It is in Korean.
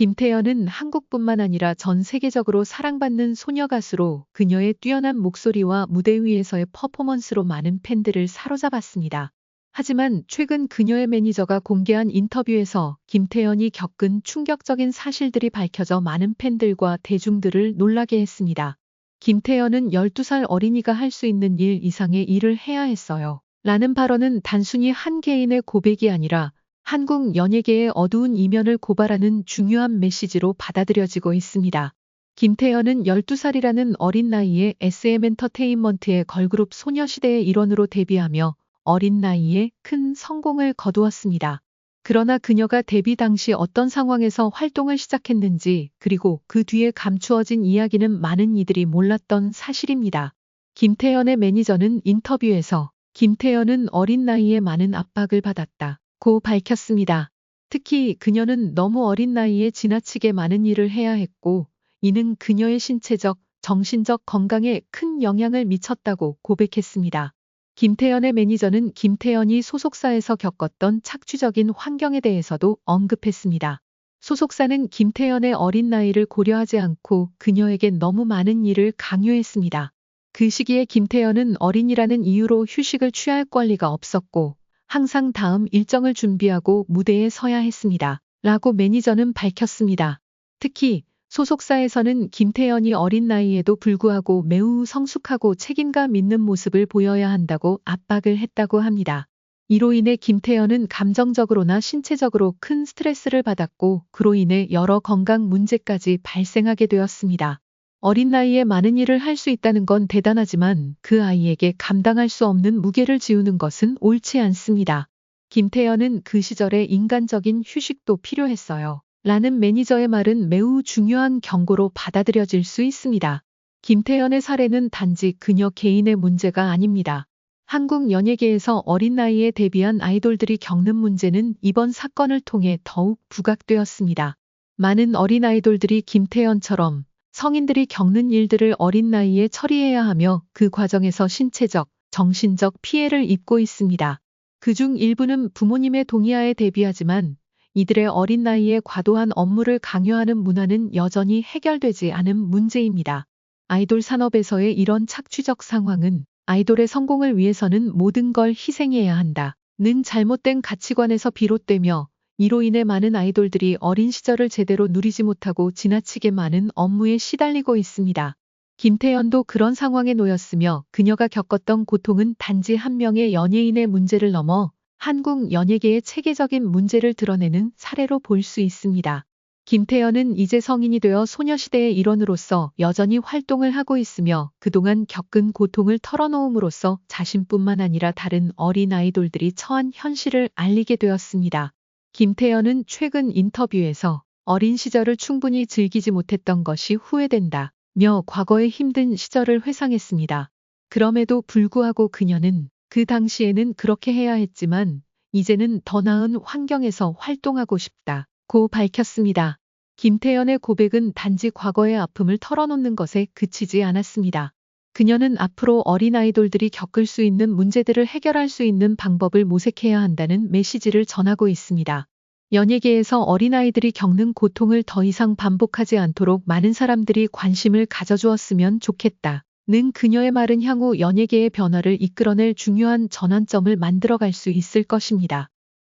김태연은 한국뿐만 아니라 전 세계적으로 사랑받는 소녀 가수로 그녀의 뛰어난 목소리와 무대 위에서의 퍼포먼스로 많은 팬들을 사로잡았습니다. 하지만 최근 그녀의 매니저가 공개한 인터뷰에서 김태연이 겪은 충격적인 사실들이 밝혀져 많은 팬들과 대중들을 놀라게 했습니다. 김태연은 12살 어린이가 할 수 있는 일 이상의 일을 해야 했어요. 라는 발언은 단순히 한 개인의 고백이 아니라 한국 연예계의 어두운 이면을 고발하는 중요한 메시지로 받아들여지고 있습니다. 김태연은 12살이라는 어린 나이에 SM 엔터테인먼트의 걸그룹 소녀시대의 일원으로 데뷔하며 어린 나이에 큰 성공을 거두었습니다. 그러나 그녀가 데뷔 당시 어떤 상황에서 활동을 시작했는지 그리고 그 뒤에 감추어진 이야기는 많은 이들이 몰랐던 사실입니다. 김태연의 매니저는 인터뷰에서 김태연은 어린 나이에 많은 압박을 받았다. 고 밝혔습니다. 특히 그녀는 너무 어린 나이에 지나치게 많은 일을 해야 했고 이는 그녀의 신체적, 정신적 건강에 큰 영향을 미쳤다고 고백했습니다. 김태연의 매니저는 김태연이 소속사에서 겪었던 착취적인 환경에 대해서도 언급했습니다. 소속사는 김태연의 어린 나이를 고려하지 않고 그녀에게 너무 많은 일을 강요했습니다. 그 시기에 김태연은 어린이라는 이유로 휴식을 취할 권리가 없었고 항상 다음 일정을 준비하고 무대에 서야 했습니다. 라고 매니저는 밝혔습니다. 특히 소속사에서는 김태연이 어린 나이에도 불구하고 매우 성숙하고 책임감 있는 모습을 보여야 한다고 압박을 했다고 합니다. 이로 인해 김태연은 감정적으로나 신체적으로 큰 스트레스를 받았고 그로 인해 여러 건강 문제까지 발생하게 되었습니다. 어린 나이에 많은 일을 할 수 있다는 건 대단하지만 그 아이에게 감당할 수 없는 무게를 지우는 것은 옳지 않습니다. 김태연은 그 시절에 인간적인 휴식도 필요했어요. 라는 매니저의 말은 매우 중요한 경고로 받아들여질 수 있습니다. 김태연의 사례는 단지 그녀 개인의 문제가 아닙니다. 한국 연예계에서 어린 나이에 데뷔한 아이돌들이 겪는 문제는 이번 사건을 통해 더욱 부각되었습니다. 많은 어린 아이돌들이 김태연처럼 성인들이 겪는 일들을 어린 나이에 처리해야 하며 그 과정에서 신체적, 정신적 피해를 입고 있습니다. 그 중 일부는 부모님의 동의하에 데뷔하지만 이들의 어린 나이에 과도한 업무를 강요하는 문화는 여전히 해결되지 않은 문제입니다. 아이돌 산업에서의 이런 착취적 상황은 아이돌의 성공을 위해서는 모든 걸 희생해야 한다. 는 잘못된 가치관에서 비롯되며 이로 인해 많은 아이돌들이 어린 시절을 제대로 누리지 못하고 지나치게 많은 업무에 시달리고 있습니다. 김태연도 그런 상황에 놓였으며 그녀가 겪었던 고통은 단지 한 명의 연예인의 문제를 넘어 한국 연예계의 체계적인 문제를 드러내는 사례로 볼 수 있습니다. 김태연은 이제 성인이 되어 소녀시대의 일원으로서 여전히 활동을 하고 있으며 그동안 겪은 고통을 털어놓음으로써 자신뿐만 아니라 다른 어린 아이돌들이 처한 현실을 알리게 되었습니다. 김태연은 최근 인터뷰에서 어린 시절을 충분히 즐기지 못했던 것이 후회된다. 며 과거의 힘든 시절을 회상했습니다. 그럼에도 불구하고 그녀는 그 당시에는 그렇게 해야 했지만 이제는 더 나은 환경에서 활동하고 싶다. 고 밝혔습니다. 김태연의 고백은 단지 과거의 아픔을 털어놓는 것에 그치지 않았습니다. 그녀는 앞으로 어린 아이돌들이 겪을 수 있는 문제들을 해결할 수 있는 방법을 모색해야 한다는 메시지를 전하고 있습니다. 연예계에서 어린아이들이 겪는 고통을 더 이상 반복하지 않도록 많은 사람들이 관심을 가져주었으면 좋겠다. 는 그녀의 말은 향후 연예계의 변화를 이끌어낼 중요한 전환점을 만들어갈 수 있을 것입니다.